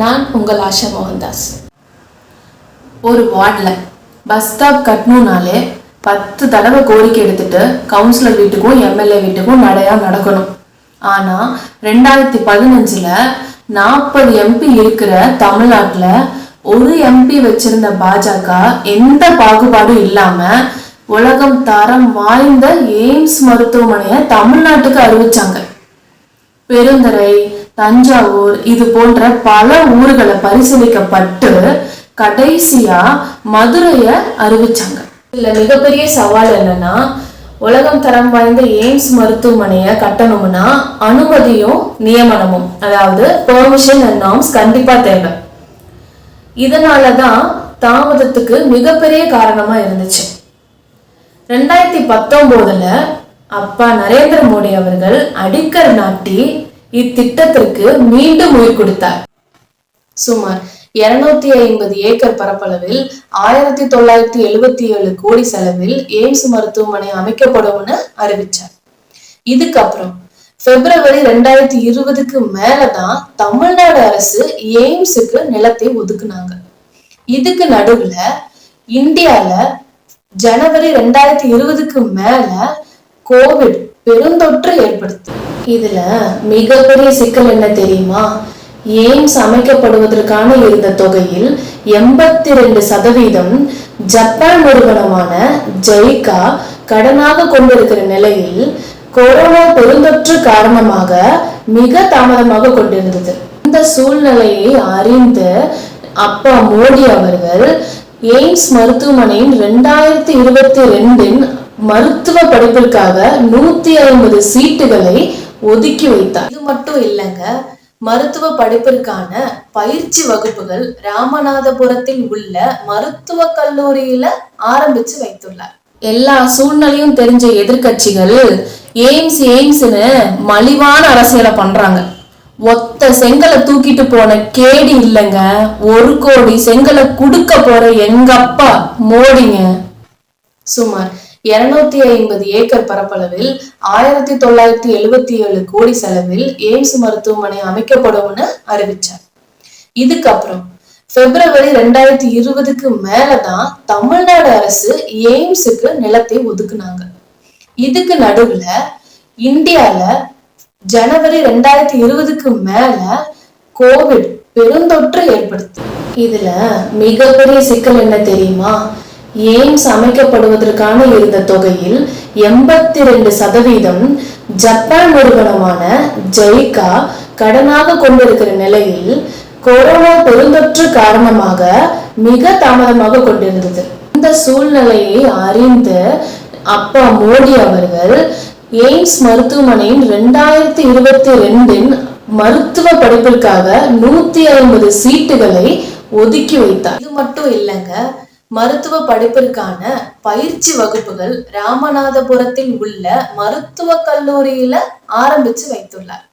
நான் உங்கள் ஆஷா மோகன்தாஸ். ஒரு வார்டில் பஸ் ஸ்டாப் கட்டணும்னாலே பத்து தடவை கோரிக்கை எடுத்துட்டு கவுன்சிலர் வீட்டுக்கும் எம்எல்ஏ வீட்டுக்கும் நடையாக நடக்கணும். ஆனால் ரெண்டாயிரத்தி பதினஞ்சில் நாற்பது எம்பி இருக்கிற தமிழ்நாட்டில் ஒரு எம்பி வச்சிருந்த பாஜக எந்த பாகுபாடும் இல்லாமல் உலகம் தரம் வாய்ந்த எய்ம்ஸ் மருத்துவமனையை தமிழ்நாட்டுக்கு அறிவிச்சாங்க. பெருந்தரை தஞ்சாவூர் இது போன்ற பல ஊர்களை பரிசீலிக்கப்பட்டு கடைசியா மதுரைய அறிவிச்சாங்க. இதுல மிகப்பெரிய சவால் என்னன்னா உலகம் தரம் வாய்ந்த எய்ம்ஸ் மருத்துவமனையை கட்டணும்னா அனுமதியும் நியமனமும் அதாவது பெர்மிஷன் அண்ட் நாம்ஸ் கண்டிப்பா தேவை. இதனாலதான் தாமதத்துக்கு மிகப்பெரிய காரணமா இருந்துச்சு. ரெண்டாயிரத்தி பத்தொன்பதுல அப்பா நரேந்திர மோடி அவர்கள் அடிக்கல் நாட்டி இத்திட்டத்திற்கு மீண்டும் உயிர் கொடுத்தார். சுமார் இருநூத்தி ஐம்பது ஏக்கர் பரப்பளவில் ஆயிரத்தி தொள்ளாயிரத்தி எழுபத்தி ஏழு கோடி செலவில் எய்ம்ஸ் மருத்துவமனை அமைக்கப்படும்னு அறிவிச்சார். இதுக்கப்புறம் பிப்ரவரி ரெண்டாயிரத்தி இருபதுக்கு மேலதான் தமிழ்நாடு அரசு எய்ம்ஸுக்கு நிலத்தை ஒதுக்குனாங்க. இதுக்கு நடுவுல இந்தியால ஜனவரி ரெண்டாயிரத்தி இருபதுக்கு மேல கோவிட் பெருந்தொற்று ஏற்படுத்து. இதுல மிகப்பெரிய சிக்கல் என்ன தெரியுமா? எய்ம்ஸ் அமைக்கப்படுவதற்கான இருந்த தொகையில் எண்பத்தி ரெண்டு சதவீதம் ஜப்பான் நிறுவனமான ஜெய்கா கடனாக கொண்டிருக்கிற நிலையில் கொரோனா பெருந்தொற்று காரணமாக மிக தாமதமாக கொண்டிருந்தது. இந்த சூழ்நிலையை அறிந்து அப்பா மோடி அவர்கள் எய்ம்ஸ் மருத்துவமனையின் ரெண்டாயிரத்தி இருபத்தி ரெண்டின் மருத்துவ படிப்பிற்காக நூத்தி ஐம்பது சீட்டுகளை ஒதுக்கி வைத்தார். இது மட்டும் இல்லைங்க மருத்துவ படிப்பிற்கான பயிற்சி வகுப்புகள் ராமநாதபுரத்தில் உள்ள மருத்துவ கல்லூரியில ஆரம்பிச்சு வைத்துள்ளார். எல்லா சூழ்நிலையும் தெரிஞ்ச எதிர்கட்சிகள் எய்ம்ஸ் எய்ம்ஸ்னு மலிவான அரசியலை பண்றாங்க. ஒத்த செங்கலை தூக்கிட்டு போன கேடி இல்லைங்க ஒரு கோடி செங்கலை குடுக்க போற எங்க அப்பா மோடிங்க. சுமார் இருநூத்தி ஐம்பது ஏக்கர் பரப்பளவில் ஆயிரத்தி தொள்ளாயிரத்தி எழுபத்தி ஏழு கோடி செலவில் எய்ம்ஸ் மருத்துவமனை அமைக்கப்படும்னு அறிவிச்சார். இதுக்கப்புறம் பிப்ரவரி ரெண்டாயிரத்தி இருபதுக்கு மேலதான் தமிழ்நாடு அரசு எய்ம்ஸுக்கு நிலத்தை ஒதுக்குனாங்க. இதுக்கு நடுவுல இந்தியால ஜனவரி ரெண்டாயிரத்தி இருபதுக்கு மேல கோவிட் பெருந்தொற்று ஏற்படுத்து. இதுல மிகப்பெரிய சிக்கல் என்ன தெரியுமா? எய்ம்ஸ் அமைக்கப்படுவதற்கான இருந்த தொகையில் எண்பத்தி ரெண்டு சதவீதம் ஜப்பான் நிறுவனமான ஜெய்கா கடனாக கொண்டிருக்கிற நிலையில் கொரோனா பெருந்தொற்று காரணமாக மிக தாமதமாக கொண்டிருந்தது. இந்த சூழ்நிலையை அறிந்து அப்பா மோடி அவர்கள் எய்ம்ஸ் மருத்துவமனையின் ரெண்டாயிரத்தி இருபத்தி ரெண்டின் மருத்துவ படிப்பிற்காக நூத்தி ஐம்பது சீட்டுகளை ஒதுக்கி வைத்தார். இது மட்டும் இல்லைங்க மருத்துவ படிப்பிற்கான பயிற்சி வகுப்புகள் ராமநாதபுரத்தில் உள்ள மருத்துவ கல்லூரியில ஆரம்பிச்சு வைத்துள்ளார்.